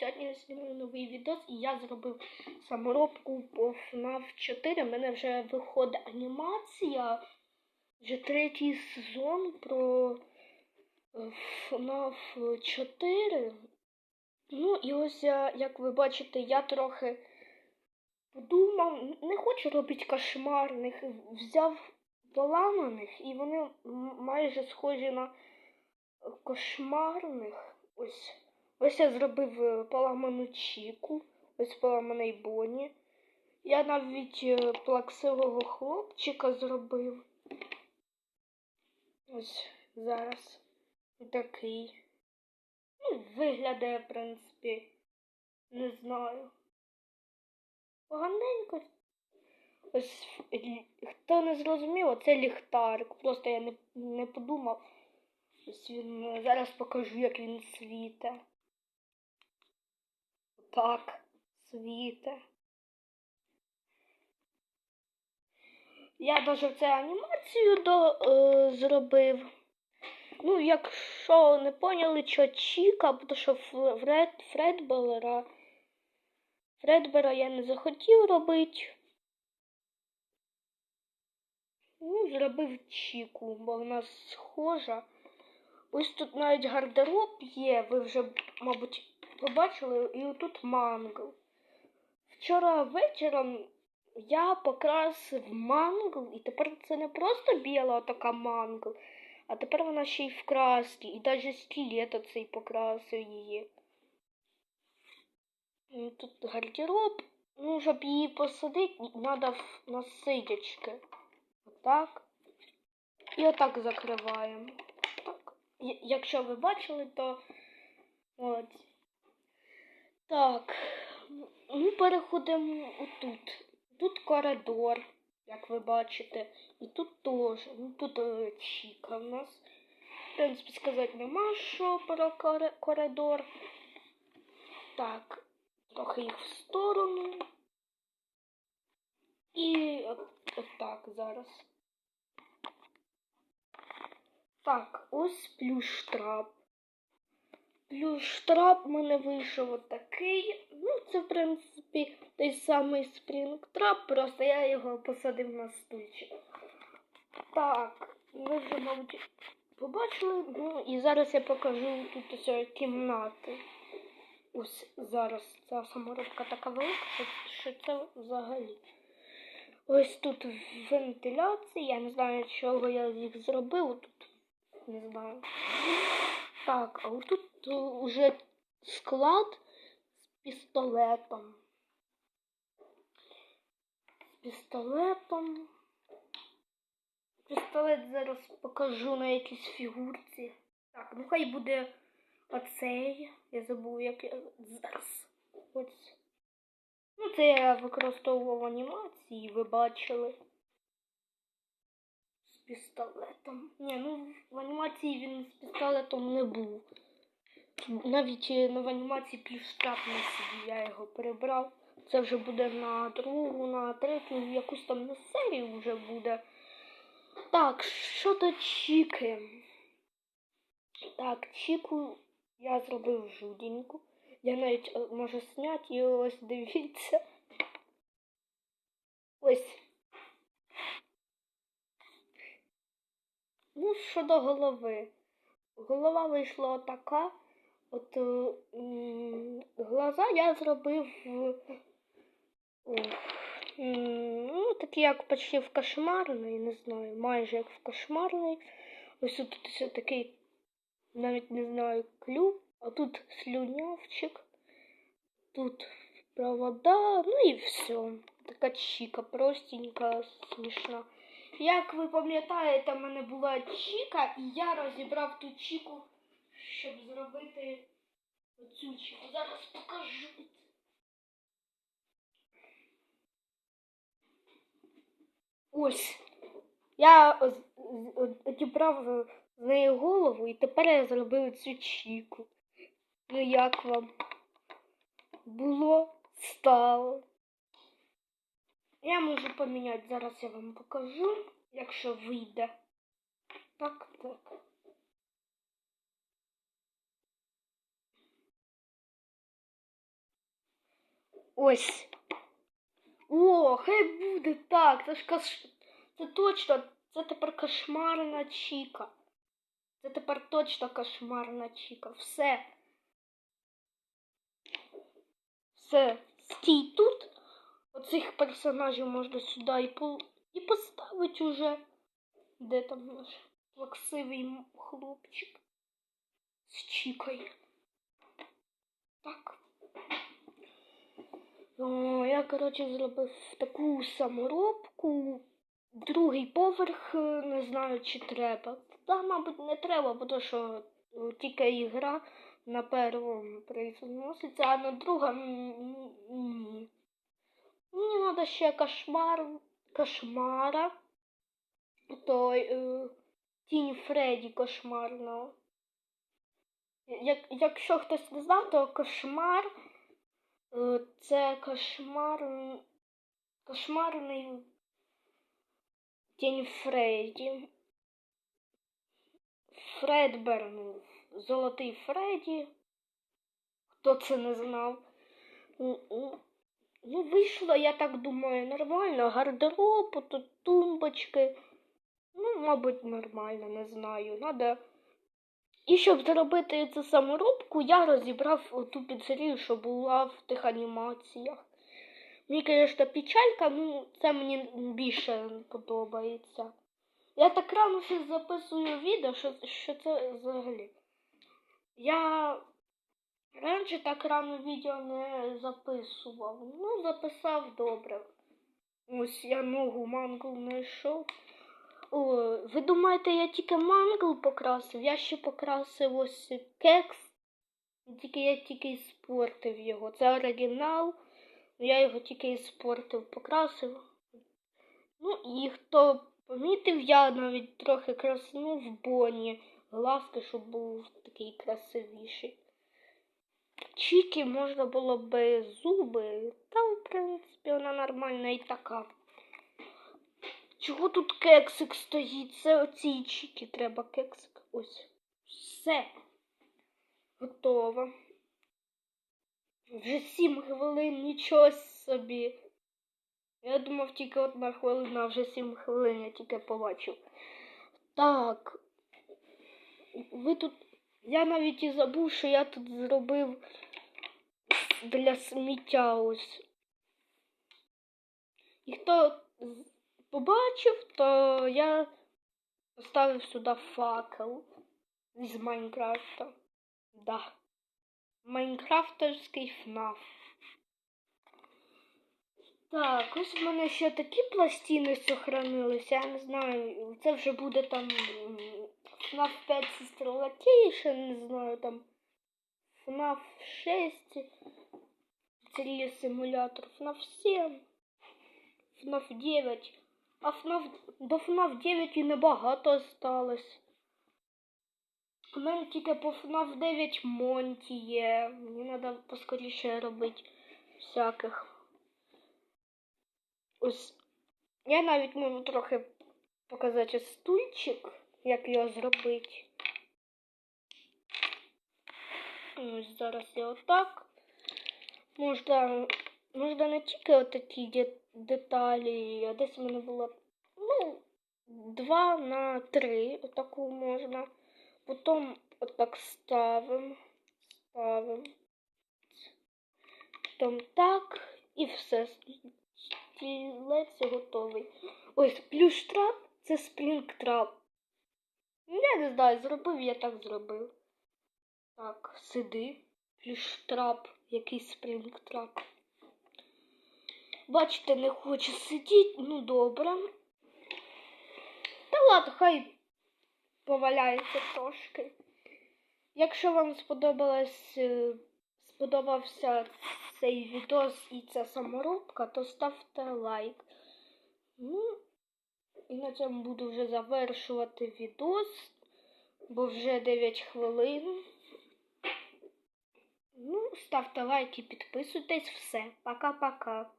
Сьогодні я знімаю новий відос і я зробив саморобку по FNAF 4. У мене вже виходить анімація. Вже третій сезон про е, FNAF 4. Ну і ось, як ви бачите, я трохи подумав, не хочу робити кошмарних. Взяв поламаних і вони майже схожі на кошмарних. Ось. Ось я зробив е, поламану Чіку, ось поламаний Боні. Я навіть е, плаксивого хлопчика зробив. Ось зараз такий. Ну, виглядає, в принципі, не знаю. Поганенько. Ось хто не зрозумів, це ліхтарик. Просто я не, не подумав. Ось він е, зараз покажу, як він світе. Так, світе. Я даже це анімацію до, е, зробив. Ну, якщо не поняли, що Чіка, тому що Фред, Фредбелера. Фредбера я не захотів робити. Ну, зробив Чіку, бо вона схожа. Ось тут навіть гардероб є, ви вже, мабуть, побачили, і отут мангл. Вчора вечором я покрасив мангл, і тепер це не просто біла така мангл, а тепер вона ще й в красці, і навіть скелет оцей покрасив її. І Тут гардероб. Ну, щоб її посадити, треба на сидячки. Отак. І отак закриваємо. Так. Якщо ви бачили, то молодці. Так. Ми переходимо отут. Тут коридор, як ви бачите. І тут теж. Ну, тут Чіка в нас. В принципі, сказати нема що про коридор. Так, трохи їх в сторону. І от, от так зараз. Так, ось плюштрап. Плюштрап в мене вийшов отакий. Ну, це, в принципі, той самий спрінгтрап, просто я його посадив на стульчик. Так, ви вже, мабуть, побачили. Ну, і зараз я покажу тут ось кімнати. Ось зараз ця саморобка така велика, що- це взагалі. Ось тут вентиляція. Я не знаю, чого я їх зробив. Тут не знаю. Так, а отут уже склад з пістолетом. З пістолетом. Пістолет зараз покажу на якійсь фігурці. Так, ну хай буде оцей. Я забув, як я зараз. Ось. Ну, це я використовував анімації, ви бачили. З пістолетом. Ні, ну в анімації він з пістолетом не був. Навіть е, ну, в анімації сидів, я його перебрав. Це вже буде на другу, на третю, якусь там на серію вже буде. Так, що до Чіки? Так, Чіку я зробив жуденьку. Я навіть е, можу зняти і ось дивіться. Ось. Ну, щодо голови. Голова вийшла отака. От е, глаза я зробив в, ну, такі як почти в кошмарний, не знаю, майже як в кошмарний. Ось тут все такий, навіть не знаю, клюв, а тут слюнявчик, тут провода, ну і все. Така чіка, простенька, смішна. Як ви пам'ятаєте, в мене була чіка, і я розібрав ту чіку, щоб зробити оцю чіку. Зараз покажу. Ось. Я одібрав з неї голову і тепер я зробив цю чіку. Ну як вам? Було, стало. Я можу поміняти, зараз я вам покажу, якщо вийде. Так, так. Ось. О, хай буде так. Це ж каш... Це точно. Це тепер кошмарна Чіка. Це тепер точно кошмарна Чіка. Все. Все. Стій тут. Оцих персонажів можна сюди і, по... і поставити уже. Де там наш плаксивий хлопчик з Чікою. Так. Я, коротше, зробив таку саморобку. Другий поверх, е, не знаю, чи треба. Та, мабуть, не треба, бо що е, тільки ігра на першому произноситься, а на другому ні. Мені треба ще кошмар, кошмара. Той е, тінь Фредді кошмарного. Як, якщо хтось не знав, то кошмар це кошмар, кошмарний тінь Фредді. Фредберн, Золотий Фредді. Хто це не знав? Ну, вийшло, я так думаю, нормально. Гардероб, тут тумбочки. Ну, мабуть, нормально, не знаю. Надо. І щоб зробити цю саморобку, я розібрав ту піцерію, що була в тих анімаціях. Мені, звісно, печалька, ну це мені більше подобається. Я так рано ще записую відео, що, що це взагалі. Я раніше так рано відео не записував. Ну, записав добре. Ось я ногу мангл знайшов. О, ви думаєте, я тільки мангл покрасив? Я ще покрасив ось кекс. Тільки я тільки іспортив його. Це оригінал. Я його тільки іспортив, покрасив. Ну і хто помітив, я навіть трохи краснув Боні глазки, щоб був такий красивіший. Чіки можна було би зуби, та в принципі вона нормальна і така. Чого тут кексик стоїть? Це оцій чіки треба кексик. Ось. Все. Готово. Вже сім хвилин, нічого собі. Я думав тільки одна хвилина, а вже сім хвилин я тільки побачив. Так. Ви тут. Я навіть і забув, що я тут зробив для сміття ось. І хто побачив, то я поставив сюди факел з Майнкрафта. Да. Майнкрафтерський ФНАФ. Так, ось в мене ще такі пластини сохранилися, я не знаю, це вже буде там FNAF 5 Sister не знаю, там FNAF 6, Піцерія симулятор, FNAF 7, FNAF 9, а FNAF, до FNAF 9 і небагато осталось. У мене тільки по FNAF 9 Монті є, мені треба поскоріше робити всяких. Ось я навіть можу трохи показати стульчик, як його зробити. Ось зараз я отак. Можна, можна не тільки отакі деталі, а десь в мене було ну, 2 на 3, отаку можна. Потім отак ставимо, ставимо. Потім так і все. Стілець готовий. Ось плюштрап це спрінгтрап. Я не знаю, зробив, я так зробив. Так, сиди. Плюштрап, який спрінгтрап. Бачите, не хоче сидіти, ну добре. Та ладно, хай поваляється трошки. Якщо вам сподобалось, е, сподобався цей відос і ця саморобка, то ставте лайк. Ну, і на цьому буду вже завершувати відос, бо вже 9 хвилин. Ну, ставте лайк і підписуйтесь. Все. Пока-пока.